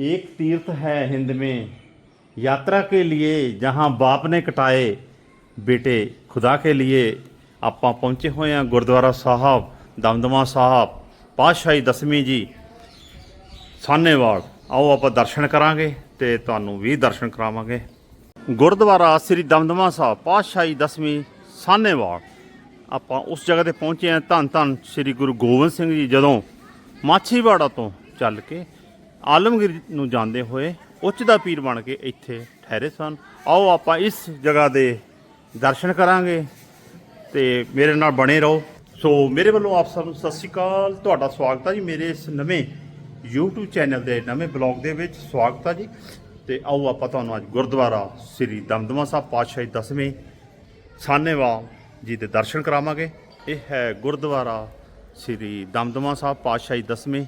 एक तीर्थ है हिंद में यात्रा के लिए जहां बाप ने कटाए ਬੇਟੇ ਖੁਦਾ ਕੇ ਲਈ ਆਪਾਂ ਪਹੁੰਚੇ ਹੋਏ ਹਾਂ ਗੁਰਦੁਆਰਾ ਸਾਹਿਬ ਦਮਦਮਾ ਸਾਹਿਬ ਪਾਤਸ਼ਾਹੀ ਦਸਵੀਂ ਜੀ ਸਾਨੇਵਾਲ ਆਓ ਆਪਾਂ ਦਰਸ਼ਨ ਕਰਾਂਗੇ ਤੇ ਤੁਹਾਨੂੰ ਵੀ ਦਰਸ਼ਨ ਕਰਾਵਾਂਗੇ ਗੁਰਦੁਆਰਾ ਸ੍ਰੀ ਦਮਦਮਾ ਸਾਹਿਬ ਪਾਤਸ਼ਾਹੀ ਦਸਵੀਂ ਸਾਨੇਵਾਲ ਆਪਾਂ ਉਸ ਜਗ੍ਹਾ ਤੇ ਪਹੁੰਚੇ ਹਾਂ ਧੰਨ ਧੰਨ ਸ੍ਰੀ ਗੁਰੂ ਗੋਬਿੰਦ ਸਿੰਘ ਜੀ ਜਦੋਂ ਮਾਛੀਵਾੜਾ ਤੋਂ ਚੱਲ ਕੇ ਆਲਮਗੀਰ ਨੂੰ ਜਾਂਦੇ ਹੋਏ ਉੱਚ ਦਾ ਪੀਰ ਬਣ ਕੇ ਇੱਥੇ ਠਹਿਰੇ ਸਨ। ਆਓ ਆਪਾਂ ਇਸ ਜਗ੍ਹਾ ਦੇ ਦਰਸ਼ਨ ਕਰਾਂਗੇ ਤੇ ਮੇਰੇ ਨਾਲ ਬਣੇ ਰਹੋ। ਸੋ ਮੇਰੇ ਵੱਲੋਂ ਆਪ ਸਭ ਨੂੰ ਸਤਿ ਸ਼੍ਰੀ ਅਕਾਲ। ਤੁਹਾਡਾ ਸਵਾਗਤ ਹੈ ਜੀ ਮੇਰੇ ਇਸ ਨਵੇਂ YouTube ਚੈਨਲ ਦੇ ਨਵੇਂ ਬਲੌਗ ਦੇ ਵਿੱਚ ਸਵਾਗਤ ਹੈ ਜੀ। ਤੇ ਆਓ ਆਪਾਂ ਤੁਹਾਨੂੰ ਅੱਜ ਗੁਰਦੁਆਰਾ ਸ੍ਰੀ ਦਮਦਮਾ ਸਾਹਿਬ ਪਾਤਸ਼ਾਹੀ ਦਸਵੇਂ ਸਾਨੇਵਾਲ ਜੀ ਦੇ ਦਰਸ਼ਨ ਕਰਾਵਾਂਗੇ। ਇਹ ਹੈ ਗੁਰਦੁਆਰਾ ਸ੍ਰੀ ਦਮਦਮਾ ਸਾਹਿਬ ਪਾਤਸ਼ਾਹੀ ਦਸਵੇਂ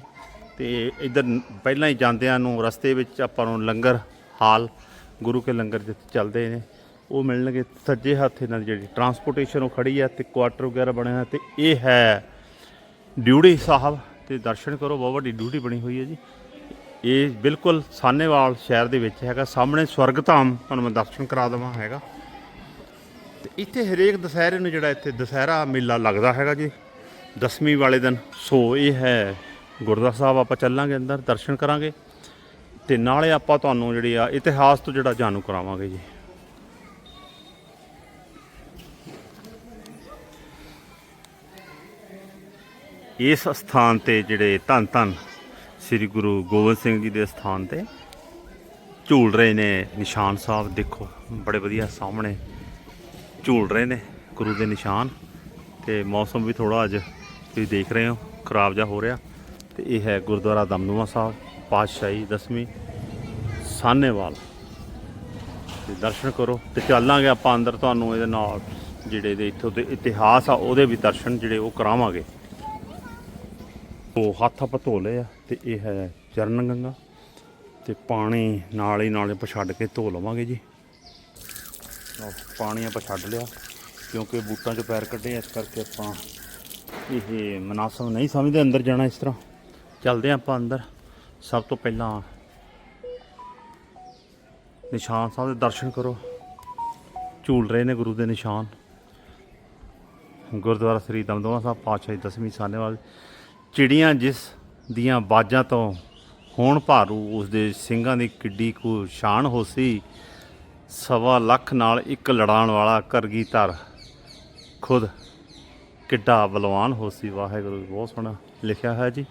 ਤੇ ਇਧਰ ਪਹਿਲਾਂ ਹੀ ਜਾਂਦਿਆਂ ਨੂੰ ਰਸਤੇ ਵਿੱਚ ਆਪਾਂ ਨੂੰ ਲੰਗਰ ਹਾਲ, ਗੁਰੂ ਕੇ ਲੰਗਰ ਜਿੱਥੇ ਚੱਲਦੇ ਨੇ, ਉਹ ਮਿਲਣਗੇ ਸੱਜੇ ਹੱਥ ਇਹਨਾਂ ਦੀ ਜਿਹੜੀ ਟਰਾਂਸਪੋਰਟੇਸ਼ਨ ਉਹ ਖੜੀ ਹੈ ਤੇ ਕੁਆਟਰ ਵਗੈਰਾ ਬਣਿਆ ਹੋਏ ਤੇ ਇਹ ਹੈ ਡਿਊਟੀ ਸਾਹਿਬ ਤੇ ਦਰਸ਼ਨ ਕਰੋ, ਬਹੁਤ ਵੱਡੀ ਡਿਊਟੀ ਬਣੀ ਹੋਈ ਹੈ ਜੀ। ਇਹ ਬਿਲਕੁਲ ਸਾਨੇਵਾਲ ਸ਼ਹਿਰ ਦੇ ਵਿੱਚ ਹੈਗਾ, ਸਾਹਮਣੇ ਸਵਰਗਧਾਮ ਤੁਹਾਨੂੰ ਮੈਂ ਦਰਸ਼ਨ ਕਰਾ ਦੇਵਾਂ ਹੈਗਾ। ਤੇ ਇੱਥੇ ਹਰੇਕ ਦੁਸਹਿਰੇ ਨੂੰ ਜਿਹੜਾ ਇੱਥੇ ਦੁਸਹਿਰਾ ਮੇਲਾ ਲੱਗਦਾ ਹੈਗਾ ਜੀ, ਦਸਵੀਂ ਵਾਲੇ ਦਿਨ, ਸੋ ਇਹ ਹੈ ਗੁਰਦੁਆਰਾ ਸਾਹਿਬ ਆਪਾਂ ਚੱਲਾਂਗੇ ਅੰਦਰ, ਦਰਸ਼ਨ ਕਰਾਂਗੇ। ਤੇ ਨਾਲੇ ਆਪਾਂ ਤੁਹਾਨੂੰ ਜਿਹੜੀ ਆ ਇਤਿਹਾਸ ਤੋਂ ਜਿਹੜਾ ਜਾਣੂ ਕਰਾਵਾਂਗੇ ਜੀ। ਇਸ ਸਥਾਨ ਤੇ ਜਿਹੜੇ ਧੰਨ ਧੰਨ ਸ੍ਰੀ ਗੁਰੂ ਗੋਬਿੰਦ ਸਿੰਘ ਜੀ ਦੇ ਸਥਾਨ ਤੇ ਝੂਲ ਰਹੇ ਨੇ ਨਿਸ਼ਾਨ ਸਾਹਿਬ। ਦੇਖੋ, ਬੜੇ ਵਧੀਆ ਸਾਹਮਣੇ ਝੂਲ ਰਹੇ ਨੇ ਗੁਰੂ ਦੇ ਨਿਸ਼ਾਨ। ਤੇ ਮੌਸਮ ਵੀ ਥੋੜਾ ਅੱਜ ਤੁਸੀਂ ਦੇਖ ਰਹੇ ਹੋ, ਖਰਾਬ ਜਿਹਾ ਹੋ ਰਿਹਾ। ਤੇ ਇਹ ਹੈ ਗੁਰਦੁਆਰਾ ਦਮਦਮਾ ਸਾਹਿਬ, ਪਾਤਸ਼ਾਹੀ ਦਸਵੀਂ ਸਾਨੇਵਾਲ ਤੇ ਦਰਸ਼ਨ ਕਰੋ ਤੇ ਚੱਲਾਂਗੇ ਆਪਾਂ ਅੰਦਰ ਤੁਹਾਨੂੰ ਇਹਦੇ ਨਾਲ, ਜਿਹੜੇ ਦੇ ਇੱਥੋਂ ਦੇ ਇਤਿਹਾਸ ਆ, ਉਹਦੇ ਵੀ ਦਰਸ਼ਨ ਜਿਹੜੇ ਉਹ ਕਰਾਵਾਂਗੇ। ਉਹ ਹੱਥ ਆਪਾਂ ਧੋ ਲਏ ਆ ਤੇ ਇਹ ਹੈ ਚਰਨ ਗੰਗਾ। ਤੇ ਪਾਣੀ ਨਾਲ ਹੀ ਨਾਲੇ ਆਪਾਂ ਛੱਡ ਕੇ ਧੋ ਲਵਾਂਗੇ ਜੀ। ਪਾਣੀ ਆਪਾਂ ਛੱਡ ਲਿਆ, ਕਿਉਂਕਿ ਬੂਟਾਂ 'ਚ ਪੈਰ ਕੱਢੇ ਇਸ ਕਰਕੇ ਆਪਾਂ ਇਹ ਮਨਾਸਬ ਨਹੀਂ ਸਮਝਦੇ, ਅੰਦਰ ਜਾਣਾ ਇਸ ਤਰ੍ਹਾਂ। ਚੱਲਦੇ ਹਾਂ ਆਪਾਂ ਅੰਦਰ। ਸਭ ਤੋਂ ਪਹਿਲਾਂ ਨਿਸ਼ਾਨ ਸਾਹਿਬ ਦੇ ਦਰਸ਼ਨ ਕਰੋ। ਝੂਲ ਰਹੇ ਨੇ ਗੁਰੂ ਦੇ ਨਿਸ਼ਾਨ। ਗੁਰਦੁਆਰਾ ਸ੍ਰੀ ਦਮਦਮਾ ਸਾਹਿਬ ਪਾਤਸ਼ਾਹੀ ਦਸਵੀਂ ਸਾਨੇਵਾਲ ਚਿੜੀਆਂ ਜਿਸ ਦੀਆਂ ਬਾਜਾਂ ਤੋਂ ਹੋਣ ਭਾਰੂ, ਉਸ ਦੇ ਸਿੰਘਾਂ ਦੀ ਕਿੱਡੀ ਕੁ ਸ਼ਾਨ ਹੋਸੀ ਸਵਾ ਲੱਖ ਨਾਲ ਇੱਕ ਲੜਾਉਣ ਵਾਲਾ ਕਰਗੀ ਧਰ ਖੁਦ ਕਿੱਡਾ ਬਲਵਾਨ ਹੋਸੀ ਵਾਹਿਗੁਰੂ ਬਹੁਤ ਸੋਹਣਾ ਲਿਖਿਆ ਹੈ ਜੀ।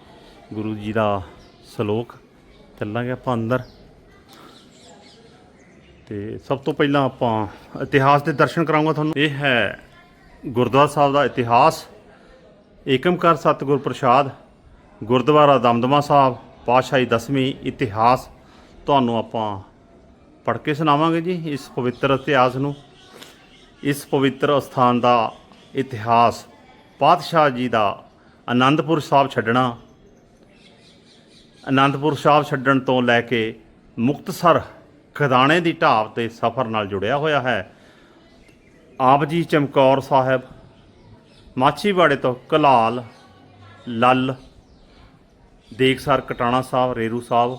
ਗੁਰੂ ਜੀ ਦਾ ਸ਼ਲੋਕ ਚੱਲਾਂਗੇ ਆਪਾਂ ਅੰਦਰ। ਤੇ ਸਭ ਤੋਂ ਪਹਿਲਾਂ ਆਪਾਂ ਇਤਿਹਾਸ ਦੇ ਦਰਸ਼ਨ ਕਰਾਉਂਗਾ ਤੁਹਾਨੂੰ। ਇਹ ਹੈ ਗੁਰਦੁਆਰਾ ਸਾਹਿਬ ਦਾ ਇਤਿਹਾਸ। ਏਕਮਕਾਰ ਸਤਿਗੁਰ ਪ੍ਰਸਾਦ, ਗੁਰਦੁਆਰਾ ਦਮਦਮਾ ਸਾਹਿਬ, ਪਾਤਸ਼ਾਹੀ ਦਸਵੀਂ ਇਤਿਹਾਸ। ਤੁਹਾਨੂੰ ਆਪਾਂ ਪੜ੍ਹ ਕੇ ਸੁਣਾਵਾਂਗੇ ਜੀ ਇਸ ਪਵਿੱਤਰ ਇਤਿਹਾਸ ਨੂੰ। ਇਸ ਪਵਿੱਤਰ ਸਥਾਨ ਦਾ ਇਤਿਹਾਸ ਪਾਤਸ਼ਾਹ ਜੀ ਦਾ ਆਨੰਦਪੁਰ ਸਾਹਿਬ ਛੱਡਣਾ। ਅਨੰਦਪੁਰ ਸਾਹਿਬ ਛੱਡਣ ਤੋਂ ਲੈ ਕੇ ਮੁਕਤਸਰ ਖਦਾਣੇ ਦੀ ਢਾਬ ਤੇ ਸਫ਼ਰ ਨਾਲ ਜੁੜਿਆ ਹੋਇਆ ਹੈ। ਆਪ ਜੀ ਚਮਕੌਰ ਸਾਹਿਬ, ਮਾਛੀਵਾੜੇ ਤੋਂ ਕਲਾਲ, ਲੱਲ ਦੇਖਸਰ ਕਟਾਣਾ ਸਾਹਿਬ, ਰੇਰੂ ਸਾਹਿਬ,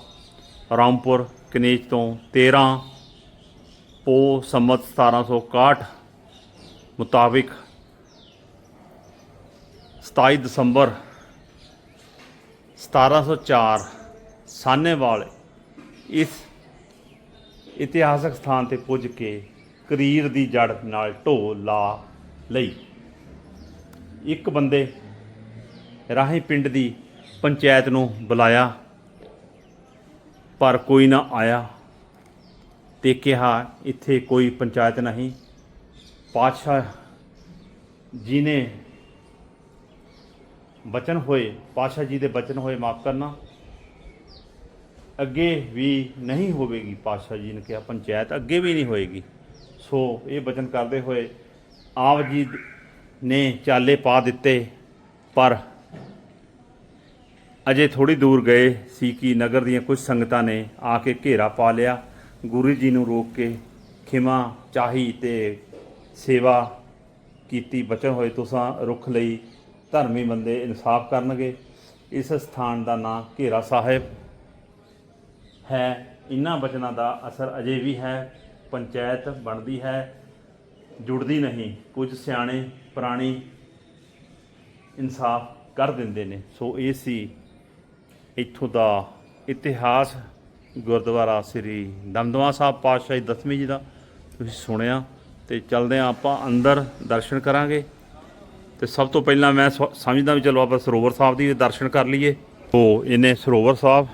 ਰਾਮਪੁਰ, ਕਨੇਜ ਤੋਂ 13 ਪੋ ਸੰਮਤ 1761 ਮੁਤਾਬਿਕ 27 ਦਸੰਬਰ 1704 ਸਾਨੇਵਾਲ ਇਸ ਇਤਿਹਾਸਕ ਸਥਾਨ ਤੇ ਪੁੱਜ ਕੇ ਕਰੀਰ ਦੀ ਜੜ ਨਾਲ ਢੋ ਲਾ ਲਈ। ਇੱਕ ਬੰਦੇ ਰਾਹੀਂ ਪਿੰਡ ਦੀ ਪੰਚਾਇਤ ਨੂੰ ਬੁਲਾਇਆ, ਪਰ ਕੋਈ ਨਾ ਆਇਆ ਤੇ ਕਿਹਾ, ਇੱਥੇ ਕੋਈ ਪੰਚਾਇਤ ਨਹੀਂ। ਪਾਤਸ਼ਾਹ ਜੀ ਨੇ ਬਚਨ ਹੋਏ, ਪਾਤਸ਼ਾਹ ਜੀ ਦੇ ਬਚਨ ਹੋਏ ਮਾਫ ਕਰਨਾ। ਅੱਗੇ ਵੀ ਨਹੀਂ ਹੋਵੇਗੀ, ਪਾਤਸ਼ਾਹ ਜੀ ਨੇ ਕਿਹਾ, ਪੰਚਾਇਤ ਅੱਗੇ ਵੀ ਨਹੀਂ ਹੋਏਗੀ। ਸੋ ਇਹ ਬਚਨ ਕਰਦੇ ਹੋਏ ਆਪ ਜੀ ਨੇ ਚਾਲੇ ਪਾ ਦਿੱਤੇ, ਪਰ ਅਜੇ ਥੋੜੀ ਦੂਰ ਗਏ ਸੀ ਕਿ ਨਗਰ ਦੀਆਂ ਕੁਝ ਸੰਗਤਾਂ ਨੇ ਆ ਕੇ ਘੇਰਾ ਪਾ ਲਿਆ। ਗੁਰੂ ਜੀ ਨੂੰ ਰੋਕ ਕੇ ਖਿਮਾ, ਚਾਹੀ ਤੇ ਸੇਵਾ ਕੀਤੀ। ਬਚਨ ਹੋਏ, ਤੁਸਾਂ ਰੁੱਖ ਲਈ ਧਰਮੀ ਬੰਦੇ ਇਨਸਾਫ ਕਰਨਗੇ। ਇਸ ਸਥਾਨ ਦਾ ਨਾਂ ਘੇਰਾ ਸਾਹਿਬ ਹੈ। ਇਹਨਾਂ ਬਚਨਾਂ ਦਾ ਅਸਰ ਅਜੇ ਵੀ ਹੈ। ਪੰਚਾਇਤ ਬਣਦੀ ਹੈ। ਜੁੜਦੀ ਨਹੀਂ। ਕੁਝ ਸਿਆਣੇ ਪੁਰਾਣੀ ਇਨਸਾਫ ਕਰ ਦਿੰਦੇ ਨੇ। ਸੋ ਇਹ ਸੀ ਇੱਥੋਂ ਦਾ ਇਤਿਹਾਸ। ਗੁਰਦੁਆਰਾ ਸ੍ਰੀ ਦਮਦਮਾ ਸਾਹਿਬ ਪਾਤਸ਼ਾਹੀ ਦਸਵੀਂ ਜੀ ਦਾ ਤੁਸੀਂ ਸੁਣਿਆ। ਤੇ ਚੱਲਦੇ ਹਾਂ ਆਪਾਂ ਅੰਦਰ ਦਰਸ਼ਨ ਕਰਾਂਗੇ। ਤੇ ਸਭ ਤੋਂ ਪਹਿਲਾਂ ਮੈਂ ਸ- ਸਮਝਦਾ ਵੀ ਚਲੋ ਆਪਾਂ ਸਰੋਵਰ ਸਾਹਿਬ ਦੀ ਦਰਸ਼ਨ ਕਰ ਲਈਏ। ਉਹ ਇਹਨੇ ਸਰੋਵਰ ਸਾਹਿਬ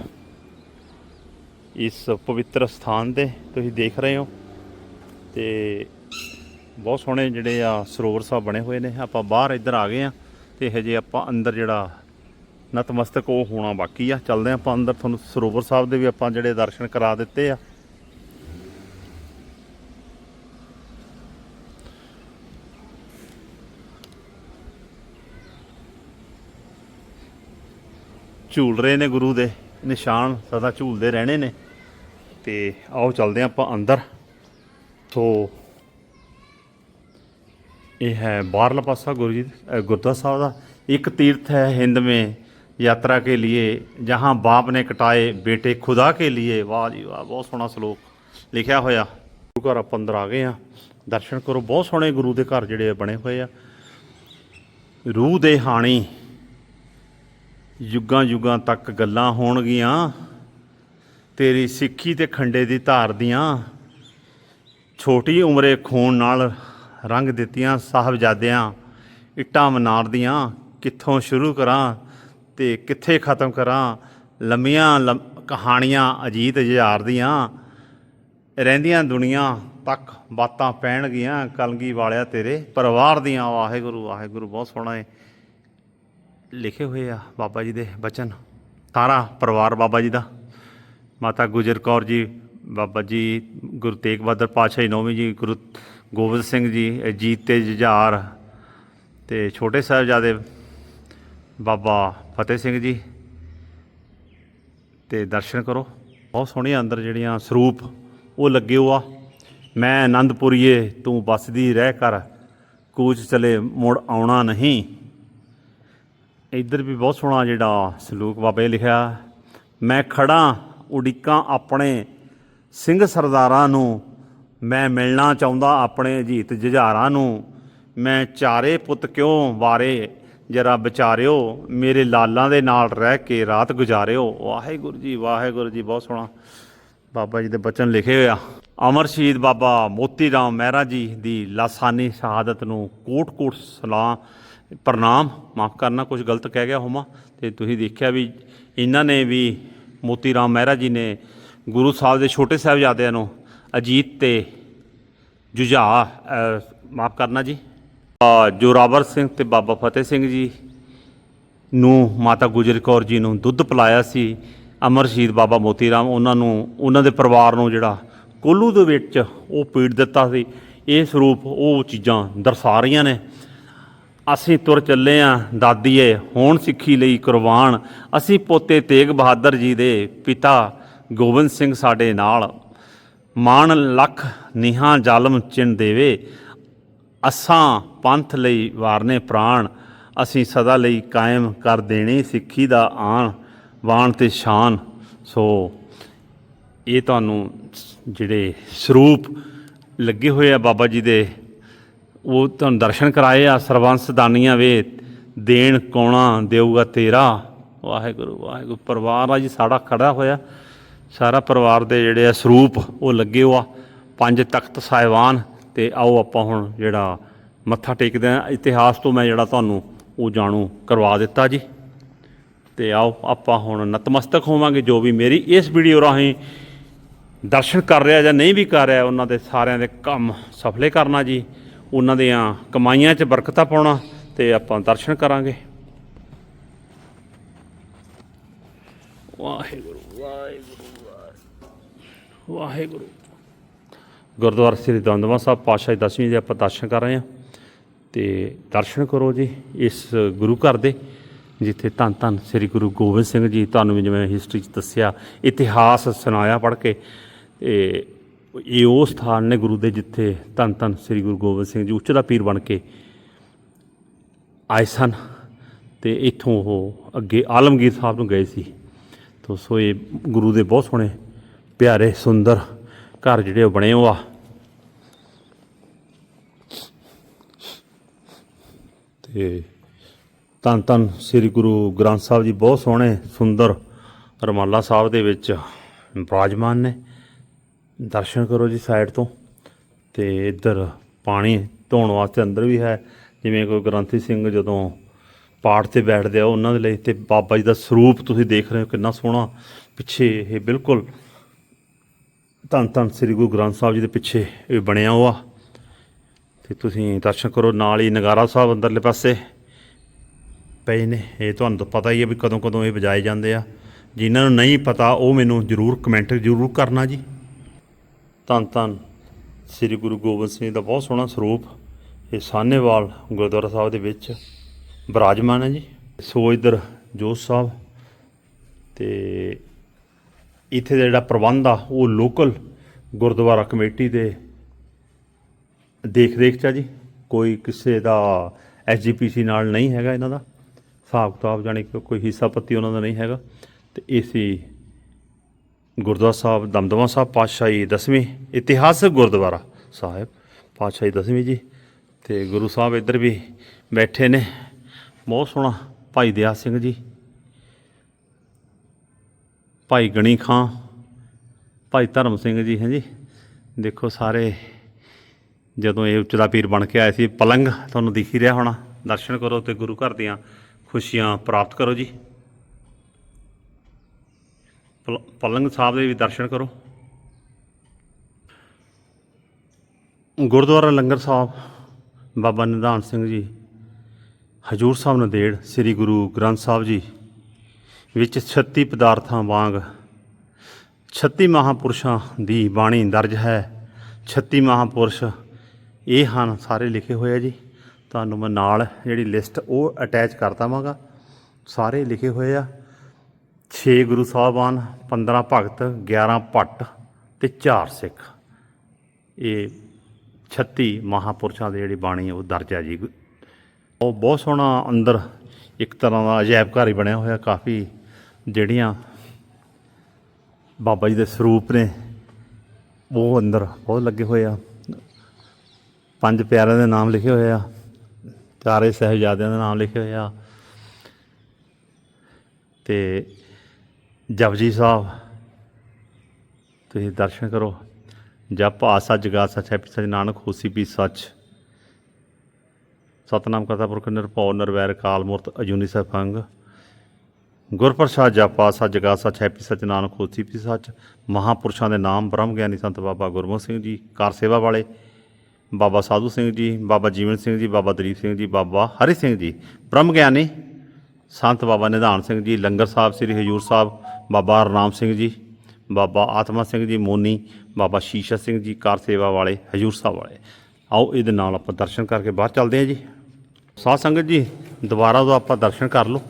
ਇਸ ਪਵਿੱਤਰ ਸਥਾਨ ਤੇ ਤੁਸੀਂ ਦੇਖ ਰਹੇ ਹੋ। ਤੇ ਬਹੁਤ ਸੋਹਣੇ ਜਿਹੜੇ ਆ ਸਰੋਵਰ ਸਾਹਿਬ ਬਣੇ ਹੋਏ ਨੇ। ਆਪਾਂ ਬਾਹਰ ਇੱਧਰ ਆ ਗਏ ਆ ਤੇ ਹਜੇ ਆਪਾਂ ਅੰਦਰ ਜਿਹੜਾ ਨਤਮਸਤਕ ਉਹ ਹੋਣਾ ਬਾਕੀ ਆ। ਚੱਲਦੇ ਹਾਂ ਆਪਾਂ ਅੰਦਰ। ਤੁਹਾਨੂੰ ਸਰੋਵਰ ਸਾਹਿਬ ਦੇ ਵੀ ਆਪਾਂ ਜਿਹੜੇ ਦਰਸ਼ਨ ਕਰਾ ਦਿੱਤੇ ਆ। ਝੂਲ ਰਹੇ ਨੇ ਗੁਰੂ ਦੇ ਨਿਸ਼ਾਨ, ਸਦਾ ਝੂਲਦੇ ਰਹਿਣੇ ਨੇ। ਤੇ ਆਓ ਚੱਲਦੇ ਆਪਾਂ ਅੰਦਰ। ਸੋ ਇਹ ਹੈ ਬਾਹਰਲਾ ਪਾਸਾ ਗੁਰੂ ਜੀ ਗੁਰਦੁਆਰਾ ਸਾਹਿਬ ਦਾ। ਇੱਕ ਤੀਰਥ ਹੈ ਹਿੰਦ ਮੇ ਯਾਤਰਾ ਕੇ ਲਈ ਜਹਾਂ ਬਾਪ ਨੇ ਕਟਾਏ, ਬੇਟੇ ਖੁਦਾ ਕੇ ਲਈ ਵਾਹ ਜੀ ਵਾਹ, ਬਹੁਤ ਸੋਹਣਾ ਸ਼ਲੋਕ ਲਿਖਿਆ ਹੋਇਆ। ਗੁਰੂ ਘਰ ਆਪਾਂ ਅੰਦਰ ਆ ਗਏ ਆ ਦਰਸ਼ਨ ਕਰੋ, ਬਹੁਤ ਸੋਹਣੇ ਗੁਰੂ ਦੇ ਘਰ ਜਿਹੜੇ ਬਣੇ ਹੋਏ ਆ। ਰੂਹ ਦੇ ਹਾਣੀ ਯੁੱਗਾਂ ਯੁੱਗਾਂ ਤੱਕ ਗੱਲਾਂ ਹੋਣਗੀਆਂ। ਤੇਰੀ ਸਿੱਖੀ ਤੇ ਖੰਡੇ ਦੀ ਧਾਰ ਦੀਆਂ ਛੋਟੀ ਉਮਰੇ ਖੂਨ ਨਾਲ ਰੰਗ ਦਿੱਤੀਆਂ ਸਾਹਿਬਜ਼ਾਦਿਆਂ ਇੱਟਾਂ ਮਨਾਰ ਦੀਆਂ, ਕਿੱਥੋਂ ਸ਼ੁਰੂ ਕਰਾਂ ਤੇ ਕਿੱਥੇ ਖਤਮ ਕਰਾਂ, ਲੰਮੀਆਂ ਲੰ- ਕਹਾਣੀਆਂ ਅਜੀਤ ਜੁਝਾਰ ਦੀਆਂ, ਰਹਿੰਦੀਆਂ ਦੁਨੀਆ ਤੱਕ ਬਾਤਾਂ ਪੈਣਗੀਆਂ, ਕਲਗੀ ਵਾਲਿਆ ਤੇਰੇ ਪਰਿਵਾਰ ਦੀਆਂ। ਵਾਹਿਗੁਰੂ ਵਾਹਿਗੁਰੂ, ਬਹੁਤ ਸੋਹਣਾ ਹੈ ਲਿਖੇ ਹੋਏ ਆ ਬਾਬਾ ਜੀ ਦੇ ਬਚਨ। ਸਾਰਾ ਪਰਿਵਾਰ ਬਾਬਾ ਜੀ ਦਾ। ਮਾਤਾ ਗੁਜਰ ਕੌਰ ਜੀ, ਬਾਬਾ ਜੀ, ਗੁਰੂ ਤੇਗ ਬਹਾਦਰ ਪਾਤਸ਼ਾਹੀ ਨੌਵੀਂ ਜੀ, ਗੁਰੂ ਗੋਬਿੰਦ ਸਿੰਘ ਜੀ, ਅਜੀਤ ਤੇ ਜੁਝਾਰ ਤੇ ਛੋਟੇ ਸਾਹਿਬਜ਼ਾਦੇ ਬਾਬਾ ਫਤਿਹ ਸਿੰਘ ਜੀ। ਤੇ ਦਰਸ਼ਨ ਕਰੋ। ਬਹੁਤ ਸੋਹਣੀਆਂ ਅੰਦਰ ਜਿਹੜੀਆਂ ਸਰੂਪ ਉਹ ਲੱਗੇ ਹੋ ਆ। ਮੈਂ ਆਨੰਦਪੁਰੀਏ, ਤੂੰ ਬਸਦੀ ਰਹਿ ਕਰ। ਕੂਚ ਚਲੇ ਮੁੜ ਆਉਣਾ ਨਹੀਂ। ਇੱਧਰ ਵੀ ਬਹੁਤ ਸੋਹਣਾ ਜਿਹੜਾ ਸਲੂਕ ਬਾਬੇ ਲਿਖਿਆ। ਮੈਂ ਖੜਾ ਉਡੀਕਾਂ ਆਪਣੇ ਸਿੰਘ ਸਰਦਾਰਾਂ ਨੂੰ। ਮੈਂ ਮਿਲਣਾ ਚਾਹੁੰਦਾ ਆਪਣੇ ਅਜੀਤ ਜੁਝਾਰਾਂ ਨੂੰ। ਮੈਂ ਚਾਰੇ ਪੁੱਤ ਕਿਉਂ ਵਾਰੇ? ਜਰਾ ਵਿਚਾਰਿਓ, ਮੇਰੇ ਲਾਲਾਂ ਦੇ ਨਾਲ ਰਹਿ ਕੇ ਰਾਤ ਗੁਜ਼ਾਰਿਓ। ਵਾਹਿਗੁਰੂ ਜੀ ਵਾਹਿਗੁਰੂ ਜੀ, ਬਹੁਤ ਸੋਹਣਾ। ਬਾਬਾ ਜੀ ਦੇ ਬਚਨ ਲਿਖੇ ਹੋਇਆ ਅਮਰ ਸ਼ਹੀਦ ਬਾਬਾ ਮੋਤੀ ਰਾਮ ਮਹਿਰਾ ਜੀ ਦੀ ਲਾਸਾਨੀ ਸ਼ਹਾਦਤ ਨੂੰ ਕੋਟ-ਕੋਟ ਸਲਾਮ ਪ੍ਰਣਾਮ, ਮਾਫ ਕਰਨਾ ਕੁਝ ਗਲਤ ਕਹਿ ਗਿਆ ਹੋਵਾਂ। ਤੇ ਤੁਸੀਂ ਦੇਖਿਆ ਵੀ ਇਹਨਾਂ ਨੇ ਵੀ ਮੋਤੀ ਰਾਮ ਮਹਿਰਾ ਜੀ ਨੇ ਗੁਰੂ ਸਾਹਿਬ ਦੇ ਛੋਟੇ ਸਾਹਿਬਜ਼ਾਦਿਆਂ ਨੂੰ ਅਜੀਤ ਤੇ ਜੁਝਾ ਮਾਫ ਕਰਨਾ ਜੀ। ਜੋਰਾਵਰ ਸਿੰਘ ਤੇ ਬਾਬਾ ਫਤਿਹ ਸਿੰਘ ਜੀ ਨੂੰ ਮਾਤਾ ਗੁਜਰ ਕੌਰ ਜੀ ਨੂੰ ਦੁੱਧ ਪਿਲਾਇਆ ਸੀ। ਅਮਰ ਸ਼ਹੀਦ ਬਾਬਾ ਮੋਤੀ ਰਾਮ, ਉਹਨਾਂ ਨੂੰ, ਉਹਨਾਂ ਦੇ ਪਰਿਵਾਰ ਨੂੰ ਜਿਹੜਾ ਕੋਲੂ ਦੇ ਵਿੱਚ ਉਹ ਪੀੜ ਦਿੱਤਾ ਸੀ। ਇਹ ਸਰੂਪ ਉਹ ਚੀਜ਼ਾਂ ਦਰਸਾ ਰਹੀਆਂ ਨੇ। ਅਸੀਂ ਤੁਰ ਚੱਲੇ ਆਂ, ਦਾਦੀਏ, ਹੋਣ ਸਿੱਖੀ ਲਈ ਕੁਰਬਾਨ। ਅਸੀਂ ਪੋਤੇ ਤੇਗ ਬਹਾਦਰ ਜੀ ਦੇ ਪਿਤਾ ਗੋਬਿੰਦ ਸਿੰਘ ਸਾਡੇ ਨਾਲ। ਮਾਣ ਲੱਖ ਨਿਹਾਂ ਜ਼ਾਲਮ ਚਿੰਨ ਦੇਵੇ। ਅਸਾਂ ਪੰਥ ਲਈ ਵਾਰਨੇ ਪ੍ਰਾਣ। ਅਸੀਂ ਸਦਾ ਲਈ ਕਾਇਮ ਕਰ ਦੇਣੀ ਸਿੱਖੀ ਦਾ ਆਣ, ਵਾਣ ਤੇ ਸ਼ਾਨ। ਸੋ ਇਹ ਤੁਹਾਨੂੰ ਜਿਹੜੇ ਸਰੂਪ ਲੱਗੇ ਹੋਏ ਆ ਬਾਬਾ ਜੀ ਦੇ ਉਹ ਤੁਹਾਨੂੰ ਦਰਸ਼ਨ ਕਰਾਏ ਆ, ਸਰਬੰਸ ਦਾਨੀਆਂ ਵੇ ਦੇਣ ਕੋਣਾ ਦੇਊਗਾ ਤੇਰਾ। ਵਾਹਿਗੁਰੂ ਵਾਹਿਗੁਰੂ, ਪਰਿਵਾਰ ਆ ਜੀ, ਸਾਡਾ ਖੜਾ ਹੋਇਆ। ਸਾਰਾ ਪਰਿਵਾਰ ਦੇ ਜਿਹੜੇ ਆ ਸਰੂਪ, ਉਹ ਲੱਗੇ ਹੋਆ। ਪੰਜ ਤਖਤ ਸਾਹਿਬਾਨ, ਤੇ ਆਓ ਆਪਾਂ ਹੁਣ ਜਿਹੜਾ ਮੱਥਾ ਟੇਕਦੇ ਆ। ਇਤਿਹਾਸ ਤੋਂ ਮੈਂ ਜਿਹੜਾ ਤੁਹਾਨੂੰ ਉਹ ਜਾਣੂ ਕਰਵਾ ਦਿੱਤਾ ਜੀ। ਤੇ ਆਓ ਆਪਾਂ ਹੁਣ ਨਤਮਸਤਕ ਹੋਵਾਂਗੇ, ਜੋ ਵੀ ਮੇਰੀ ਇਸ ਵੀਡੀਓ ਰਾਹੀਂ ਦਰਸ਼ਨ ਕਰ ਰਿਹਾ ਜਾਂ ਨਹੀਂ ਵੀ ਕਰ ਰਿਹਾ, ਉਹਨਾਂ ਦੇ ਸਾਰਿਆਂ ਦੇ ਕੰਮ ਸਫਲੇ ਕਰਨਾ ਜੀ। ਉਹਨਾਂ ਦੀਆਂ ਕਮਾਈਆਂ 'ਚ ਬਰਕਤਾਂ ਪਾਉਣਾ ਤੇ ਆਪਾਂ ਦਰਸ਼ਨ ਕਰਾਂਗੇ। ਵਾਹਿਗੁਰੂ ਵਾਹਿਗੁਰੂ ਵਾਹਿਗੁਰੂ। ਗੁਰਦੁਆਰਾ ਸ੍ਰੀ ਦਮਦਮਾ ਸਾਹਿਬ ਪਾਤਸ਼ਾਹੀ ਦਸਵੀਂ ਦੇ ਆਪਾਂ ਦਰਸ਼ਨ ਕਰ ਰਹੇ ਹਾਂ ਤੇ ਦਰਸ਼ਨ ਕਰੋ ਜੀ ਇਸ ਗੁਰੂ ਘਰ ਦੇ, ਜਿੱਥੇ ਧੰਨ ਧੰਨ ਸ੍ਰੀ ਗੁਰੂ ਗੋਬਿੰਦ ਸਿੰਘ ਜੀ ਤੁਹਾਨੂੰ ਵੀ ਜਿਵੇਂ ਹਿਸਟਰੀ 'ਚ ਦੱਸਿਆ, ਇਤਿਹਾਸ ਸੁਣਾਇਆ ਪੜ੍ਹ ਕੇ ਤੇ ਇਹ ਉਹ ਸਥਾਨ ਨੇ ਗੁਰੂ ਦੇ ਜਿੱਥੇ ਧੰਨ ਧੰਨ ਸ੍ਰੀ ਗੁਰੂ ਗੋਬਿੰਦ ਸਿੰਘ ਜੀ ਉੱਚ ਦਾ ਪੀਰ ਬਣ ਕੇ ਆਏ ਸਨ ਤੇ ਇੱਥੋਂ ਉਹ ਅੱਗੇ ਆਲਮਗੀਰ ਸਾਹਿਬ ਨੂੰ ਗਏ ਸੀ। ਤੋ ਸੋ ਇਹ ਗੁਰੂ ਦੇ ਬਹੁਤ ਸੋਹਣੇ, ਪਿਆਰੇ, ਸੁੰਦਰ ਘਰ ਜਿਹੜੇ ਉਹ ਬਣੇ ਹੋ ਆ। ਤੇ ਧੰਨ ਧੰਨ ਸ੍ਰੀ ਗੁਰੂ ਗ੍ਰੰਥ ਸਾਹਿਬ ਜੀ ਬਹੁਤ ਸੋਹਣੇ, ਸੁੰਦਰ ਰਮਾਲਾ ਸਾਹਿਬ ਦੇ ਵਿੱਚ ਬਿਰਾਜਮਾਨ ਨੇ। ਦਰਸ਼ਨ ਕਰੋ ਜੀ ਸਾਈਡ ਤੋਂ। ਤੇ ਇੱਧਰ ਪਾਣੀ ਧੋਣ ਵਾਸਤੇ ਅੰਦਰ ਵੀ ਹੈ। ਜਿਵੇਂ ਕੋਈ ਗ੍ਰੰਥੀ ਸਿੰਘ ਜਦੋਂ ਪਾਠ ਤੇ ਬੈਠਦੇ ਆ ਉਹਨਾਂ ਦੇ ਲਈ ਤੇ ਬਾਬਾ ਜੀ ਦਾ ਸਰੂਪ ਤੁਸੀਂ ਦੇਖ ਰਹੇ ਹੋ ਕਿੰਨਾ ਸੋਹਣਾ ਪਿੱਛੇ ਇਹ ਬਿਲਕੁਲ ਧੰਨ ਧੰਨ ਸ੍ਰੀ ਗੁਰੂ ਗ੍ਰੰਥ ਸਾਹਿਬ ਜੀ ਦੇ ਪਿੱਛੇ ਇਹ ਬਣਿਆ ਹੋਆ। ਤੇ ਤੁਸੀਂ ਦਰਸ਼ਨ ਕਰੋ, ਨਾਲ ਹੀ ਨਗਾਰਾ ਸਾਹਿਬ ਅੰਦਰਲੇ ਪਾਸੇ ਪਏ ਨੇ। ਇਹ ਤੁਹਾਨੂੰ ਤਾਂ ਪਤਾ ਹੀ ਹੈ ਵੀ ਕਦੋਂ ਕਦੋਂ ਇਹ ਵਜਾਏ ਜਾਂਦੇ ਆ। ਜਿਨ੍ਹਾਂ ਨੂੰ ਨਹੀਂ ਪਤਾ, ਉਹ ਮੈਨੂੰ ਜ਼ਰੂਰ ਕਮੈਂਟ ਜ਼ਰੂਰ ਕਰਨਾ ਜੀ। ਧੰਨ ਧੰਨ ਸ੍ਰੀ ਗੁਰੂ ਗੋਬਿੰਦ ਸਿੰਘ ਦਾ ਬਹੁਤ ਸੋਹਣਾ ਸਰੂਪ ਇਹ ਸਾਹਨੇਵਾਲ ਗੁਰਦੁਆਰਾ ਸਾਹਿਬ ਦੇ ਵਿੱਚ ਬਿਰਾਜਮਾਨ ਹੈ ਜੀ। ਸੋ ਇੱਧਰ ਜੋਤ ਸਾਹਿਬ ਤੇ ਇੱਥੇ ਦਾ ਜਿਹੜਾ ਪ੍ਰਬੰਧ ਆ, ਉਹ ਲੋਕਲ ਗੁਰਦੁਆਰਾ ਕਮੇਟੀ ਦੇ ਦੇਖ ਰੇਖ ਚ ਆ ਜੀ। ਕੋਈ ਕਿਸੇ ਦਾ ਐਸਜੀਪੀਸੀ ਨਾਲ ਨਹੀਂ ਹੈਗਾ ਇਹਨਾਂ ਦਾ। ਹਿਸਾਬ ਕਿਤਾਬ ਜਾਣੀ ਕਿ ਕੋਈ ਹਿੱਸਾ ਪੱਤੀ ਉਹਨਾਂ ਦਾ ਨਹੀਂ ਹੈਗਾ। ਤੇ ਇਸੇ ਗੁਰਦੁਆਰਾ ਸਾਹਿਬ, ਦਮਦਮਾ ਸਾਹਿਬ ਪਾਤਸ਼ਾਹੀ ਦਸਵੀਂ ਇਤਿਹਾਸਕ ਗੁਰਦੁਆਰਾ ਸਾਹਿਬ, ਪਾਤਸ਼ਾਹੀ ਦਸਵੀਂ ਜੀ। ਤੇ ਗੁਰੂ ਸਾਹਿਬ ਇੱਧਰ ਵੀ ਬੈਠੇ ਨੇ। ਬਹੁਤ ਸੋਹਣਾ ਭਾਈ ਦਿਆ ਸਿੰਘ ਜੀ। ਭਾਈ ਗਣੀ ਖਾਂ, ਭਾਈ ਧਰਮ ਸਿੰਘ ਜੀ ਹੈ ਜੀ। ਦੇਖੋ ਸਾਰੇ, ਜਦੋਂ ਇਹ ਉਚਲਾ ਪੀਰ ਬਣ ਕੇ ਆਏ ਸੀ ਪਲੰਗ ਤੁਹਾਨੂੰ ਦਿਖ ਹੀ ਰਿਹਾ ਹੋਣਾ। ਦਰਸ਼ਨ ਕਰੋ ਤੇ ਗੁਰੂ ਘਰ ਦੀਆਂ ਖੁਸ਼ੀਆਂ ਪ੍ਰਾਪਤ ਕਰੋ ਜੀ। ਪਲੰਗ ਸਾਹਿਬ ਦੇ ਵੀ ਦਰਸ਼ਨ ਕਰੋ। ਗੁਰਦੁਆਰਾ ਲੰਗਰ ਸਾਹਿਬ, ਬਾਬਾ ਨਿਧਾਨ ਸਿੰਘ ਜੀ, ਹਜੂਰ ਸਾਹਿਬ ਨੰਦੇੜ, ਸ੍ਰੀ ਗੁਰੂ ਗ੍ਰੰਥ ਸਾਹਿਬ ਜੀ, ਵਿੱਚ 36 ਪਦਾਰਥਾਂ ਵਾਂਗ 36 ਮਹਾਪੁਰਸ਼ਾਂ ਦੀ ਬਾਣੀ ਦਰਜ ਹੈ। 36 ਮਹਾਪੁਰਸ਼ ਇਹ ਹਨ ਸਾਰੇ ਲਿਖੇ ਹੋਏ ਆ ਜੀ। ਤੁਹਾਨੂੰ ਮੈਂ ਨਾਲ ਜਿਹੜੀ ਲਿਸਟ ਉਹ ਅਟੈਚ ਕਰ ਦੇਵਾਂਗਾ। ਸਾਰੇ ਲਿਖੇ ਹੋਏ ਆ। 6 ਗੁਰੂ ਸਾਹਿਬਾਨ 15 ਭਗਤ 11 ਭੱਟ ਤੇ 4 ਸਿੱਖ। ਇਹ 36 ਮਹਾਪੁਰਸ਼ਾਂ ਦੀ ਜਿਹੜੀ ਬਾਣੀ ਉਹ ਦਰਜ ਹੈ ਜੀ। ਉਹ ਬਹੁਤ ਸੋਹਣਾ ਅੰਦਰ ਇੱਕ ਤਰ੍ਹਾਂ ਦਾ ਅਜਾਇਬ ਘਰ ਹੀ ਬਣਿਆ ਹੋਇਆ, ਕਾਫੀ ਜਿਹੜੀਆਂ ਬਾਬਾ ਜੀ ਦੇ ਸਰੂਪ ਨੇ, ਉਹ ਅੰਦਰ ਬਹੁਤ ਲੱਗੇ ਹੋਏ ਆ। ਪੰਜ ਪਿਆਰਿਆਂ ਦੇ ਨਾਮ ਲਿਖੇ ਹੋਏ ਆ, ਚਾਰੇ ਸਹਿਬਜ਼ਾਦਿਆਂ ਦੇ ਨਾਮ ਲਿਖੇ ਹੋਏ ਆ। ਤੇ ਜਪਜੀ ਸਾਹਿਬ, ਤੁਸੀਂ ਦਰਸ਼ਨ ਕਰੋ। ਜਪ ਆਸਾ ਜਗਾ ਸੱਚ ਹੈ ਸੱਚ ਨਾਨਕ, ਹੋਸੀ ਵੀ ਸੱਚ। ਸਤਨਾਮ ਕਰਤਾ ਪੁਰਖ ਨਿਰਭਉ, ਨਿਰਵੈਰ ਕਾਲ ਮੂਰਤ ਅਜੂਨੀ ਸਫੰਗ। ਗੁਰਪ੍ਰਸਾਦ ਜਪਾ ਸੱਚ ਜਗਾ ਸੱਚ ਹੈਪੀ ਸੱਚ ਨਾਨਕ, ਹੋਸੀ ਵੀ ਸੱਚ। ਮਹਾਪੁਰਸ਼ਾਂ ਦੇ ਨਾਮ ਬ੍ਰਹਮ ਗਿਆਨੀ ਸੰਤ ਬਾਬਾ ਗੁਰਮੁਖ ਸਿੰਘ ਜੀ, ਕਾਰ ਸੇਵਾ ਵਾਲੇ। ਬਾਬਾ ਸਾਧੂ ਸਿੰਘ ਜੀ, ਬਾਬਾ ਜੀਵਨ ਸਿੰਘ ਜੀ, ਬਾਬਾ ਦਲੀਪ ਸਿੰਘ ਜੀ, ਬਾਬਾ ਹਰੀ ਸਿੰਘ ਜੀ। ਬ੍ਰਹਮ ਗਿਆਨੀ ਸੰਤ ਬਾਬਾ ਨਿਧਾਨ ਸਿੰਘ ਜੀ, ਲੰਗਰ ਸਾਹਿਬ ਸ੍ਰੀ ਹਜੂਰ ਸਾਹਿਬ। ਬਾਬਾ ਰਾਮ ਸਿੰਘ ਜੀ, ਬਾਬਾ ਆਤਮਾ ਸਿੰਘ ਜੀ ਮੋਨੀ, ਬਾਬਾ ਸ਼ੀਸ਼ਾ ਸਿੰਘ ਜੀ ਕਾਰ ਸੇਵਾ ਵਾਲੇ, ਹਜੂਰ ਸਾਹਿਬ ਵਾਲੇ। ਆਓ ਇਹਦੇ ਨਾਲ ਆਪਾਂ ਦਰਸ਼ਨ ਕਰਕੇ ਬਾਹਰ ਚੱਲਦੇ ਹਾਂ ਜੀ। ਸਾਧ ਸੰਗਤ ਜੀ, ਦੁਬਾਰਾ ਤੋਂ ਆਪਾਂ ਦਰਸ਼ਨ ਕਰ ਲਓ।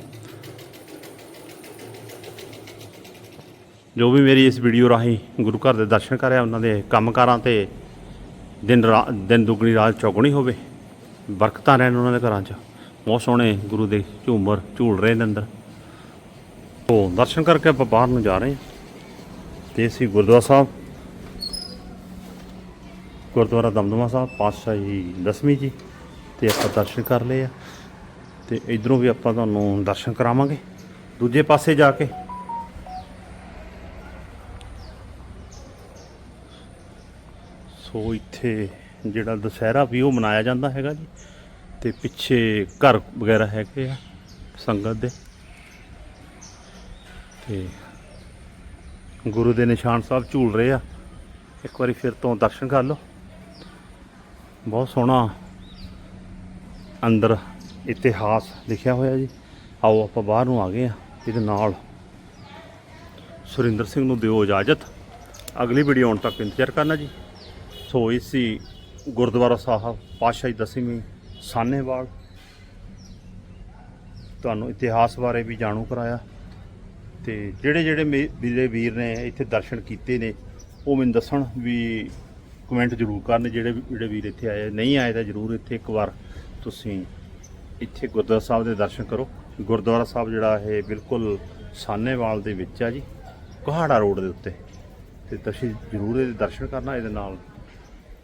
ਜੋ ਵੀ ਮੇਰੀ ਇਸ ਵੀਡੀਓ ਰਾਹੀਂ ਗੁਰੂ ਘਰ ਦੇ ਦਰਸ਼ਨ ਕਰਿਆ, ਉਹਨਾਂ ਦੇ ਕੰਮਕਾਰਾਂ ਤੇ ਦਿਨ ਰਾ, ਦਿਨ ਦੁਗਣੀ ਰਾਤ ਚੌਗਣੀ ਹੋਵੇ, ਬਰਕਤਾਂ ਰਹਿਣ ਉਹਨਾਂ ਦੇ ਘਰਾਂ 'ਚ। ਬਹੁਤ ਸੋਹਣੇ ਗੁਰੂ ਦੇ ਝੂਮਰ ਝੂਲ ਰਹੇ ਨੇ ਅੰਦਰ। ਉਹ ਦਰਸ਼ਨ ਕਰਕੇ ਆਪਾਂ ਬਾਹਰ ਨੂੰ ਜਾ ਰਹੇ ਹਾਂ। ਤੇ ਅਸੀਂ ਗੁਰਦੁਆਰਾ ਸਾਹਿਬ, ਗੁਰਦੁਆਰਾ ਦਮਦਮਾ ਸਾਹਿਬ, ਪਾਤਸ਼ਾਹੀ ਦਸਵੀਂ ਜੀ, ਤੇ ਆਪਾਂ ਦਰਸ਼ਨ ਕਰ ਲਏ ਆ। ਤੇ ਇਧਰੋਂ ਵੀ ਆਪਾਂ ਤੁਹਾਨੂੰ ਦਰਸ਼ਨ ਕਰਾਵਾਂਗੇ। ਦੂਜੇ ਪਾਸੇ ਜਾ ਕੇ। ਸੋ ਇੱਥੇ ਜਿਹੜਾ ਦੁਸਹਿਰਾ ਵੀ ਉਹ ਮਨਾਇਆ ਜਾਂਦਾ ਹੈਗਾ ਜੀ, ਤੇ ਪਿੱਛੇ ਘਰ ਵਗੈਰਾ ਹੈਗੇ ਆ ਸੰਗਤ ਦੇ। ਤੇ ਗੁਰੂ ਦੇ ਨਿਸ਼ਾਨ ਸਾਹਿਬ ਝੂਲ ਰਹੇ ਆ। ਇੱਕ ਵਾਰੀ ਫਿਰ ਤੋਂ ਦਰਸ਼ਨ ਕਰ ਲਓ। ਬਹੁਤ ਸੋਹਣਾ ਅੰਦਰ ਇਤਿਹਾਸ ਲਿਖਿਆ ਹੋਇਆ ਜੀ। ਆਓ ਆਪਾਂ ਬਾਹਰ ਨੂੰ ਆ ਗਏ ਆ। ਇਹਦੇ ਨਾਲ ਸੁਰਿੰਦਰ ਸਿੰਘ ਨੂੰ ਦਿਓ ਇਜਾਜ਼ਤ। ਅਗਲੀ ਵੀਡੀਓ ਆਉਣ ਤੱਕ ਇੰਤਜ਼ਾਰ ਕਰਨਾ ਜੀ। ਸੋ ਇਸੀ ਗੁਰਦੁਆਰਾ ਸਾਹਿਬ, ਪਾਤਸ਼ਾਹੀ ਦਸਵੀਂ ਸਾਨੇਵਾਲ। ਤੁਹਾਨੂੰ ਇਤਿਹਾਸ ਬਾਰੇ ਵੀ ਜਾਣੂ ਕਰਾਇਆ। ਤੇ ਜਿਹੜੇ ਜਿਹੜੇ ਮੇ- ਮੇਰੇ ਵੀਰ ਨੇ ਇੱਥੇ ਦਰਸ਼ਨ ਕੀਤੇ ਨੇ, ਉਹ ਮੈਨੂੰ ਦੱਸਣ ਵੀ ਕਮੈਂਟ ਜ਼ਰੂਰ ਕਰਨ, ਜਿਹੜੇ ਜਿਹੜੇ ਵੀਰ ਇੱਥੇ ਆਏ, ਨਹੀਂ ਆਏ ਤਾਂ ਜ਼ਰੂਰ ਇੱਥੇ ਇੱਕ ਵਾਰ ਤੁਸੀਂ ਇੱਥੇ ਗੁਰਦੁਆਰਾ ਸਾਹਿਬ ਦੇ ਦਰਸ਼ਨ ਕਰੋ। ਗੁਰਦੁਆਰਾ ਸਾਹਿਬ ਜਿਹੜਾ ਇਹ ਬਿਲਕੁਲ ਸਾਨੇਵਾਲ ਦੇ ਵਿੱਚ ਆ ਜੀ, ਕੁਹਾੜਾ ਰੋਡ ਦੇ ਉੱਤੇ। ਤੇ ਤੁਸੀਂ ਜ਼ਰੂਰ ਇਹਦੇ ਦਰਸ਼ਨ ਕਰਨਾ, ਇਹਦੇ ਨਾਲ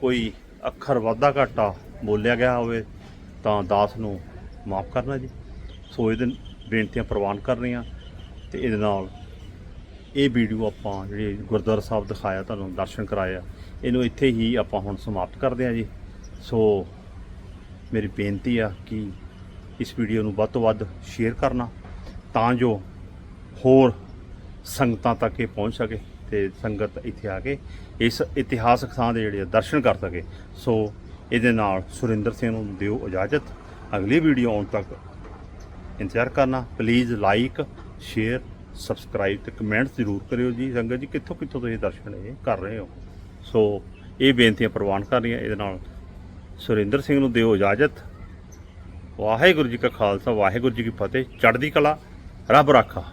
ਕੋਈ ਅੱਖਰ ਵਾਧਾ ਘਾਟਾ ਬੋਲਿਆ ਗਿਆ ਹੋਵੇ ਤਾਂ ਦਾਸ ਨੂੰ ਮਾਫ ਕਰਨਾ ਜੀ। ਸੋ ਇਹਦੇ ਬੇਨਤੀਆਂ ਪ੍ਰਵਾਨ ਕਰਨੀਆਂ ਤੇ ਇਹਦੇ ਨਾਲ ਇਹ ਵੀਡੀਓ ਆਪਾਂ ਜਿਹੜੀ ਗੁਰਦੁਆਰਾ ਸਾਹਿਬ ਦਿਖਾਇਆ, ਤੁਹਾਨੂੰ ਦਰਸ਼ਨ ਕਰਾਇਆ, ਇਹਨੂੰ ਇੱਥੇ ਹੀ ਆਪਾਂ ਹੁਣ ਸਮਾਪਤ ਕਰਦੇ ਹਾਂ ਜੀ। ਸੋ ਮੇਰੀ ਬੇਨਤੀ ਆ ਕਿ ਇਸ ਵੀਡੀਓ ਨੂੰ ਵੱਧ ਤੋਂ ਵੱਧ ਸ਼ੇਅਰ ਕਰਨਾ, ਤਾਂ ਜੋ ਹੋਰ ਸੰਗਤਾਂ ਤੱਕ ਇਹ ਪਹੁੰਚ ਸਕੇ ਤੇ ਸੰਗਤ ਇੱਥੇ ਆ ਕੇ ਇਸ ਇਤਿਹਾਸਕ ਥਾਂ ਦੇ ਜਿਹੜੇ ਆ ਦਰਸ਼ਨ ਕਰ ਸਕੇ। ਸੋ ਇਹਦੇ ਨਾਲ ਸੁਰਿੰਦਰ ਸਿੰਘ ਨੂੰ ਦਿਓ ਇਜਾਜ਼ਤ। ਅਗਲੀ ਵੀਡੀਓ ਆਉਣ ਤੱਕ ਇੰਤਜ਼ਾਰ ਕਰਨਾ। ਪਲੀਜ਼ ਲਾਈਕ ਸ਼ੇਅਰ ਸਬਸਕ੍ਰਾਈਬ ਤੇ ਕਮੈਂਟ ਜ਼ਰੂਰ ਕਰਿਓ ਜੀ। ਸੰਗਤ ਜੀ, ਕਿੱਥੋਂ ਕਿੱਥੋਂ ਤੁਸੀਂ ਦਰਸ਼ਨ ਇਹ ਕਰ ਰਹੇ ਹੋ? ਸੋ ਇਹ ਬੇਨਤੀਆਂ ਪ੍ਰਵਾਨ ਕਰ ਰਹੀਆਂ। ਇਹਦੇ ਨਾਲ ਸੁਰਿੰਦਰ ਸਿੰਘ ਨੂੰ ਦਿਓ ਇਜਾਜ਼ਤ। ਵਾਹਿਗੁਰੂ ਜੀ ਕਾ ਖਾਲਸਾ, ਵਾਹਿਗੁਰੂ ਜੀ ਕੀ ਫਤਿਹ। ਚੜ੍ਹਦੀ ਕਲਾ, ਰੱਬ ਰਾਖਾ।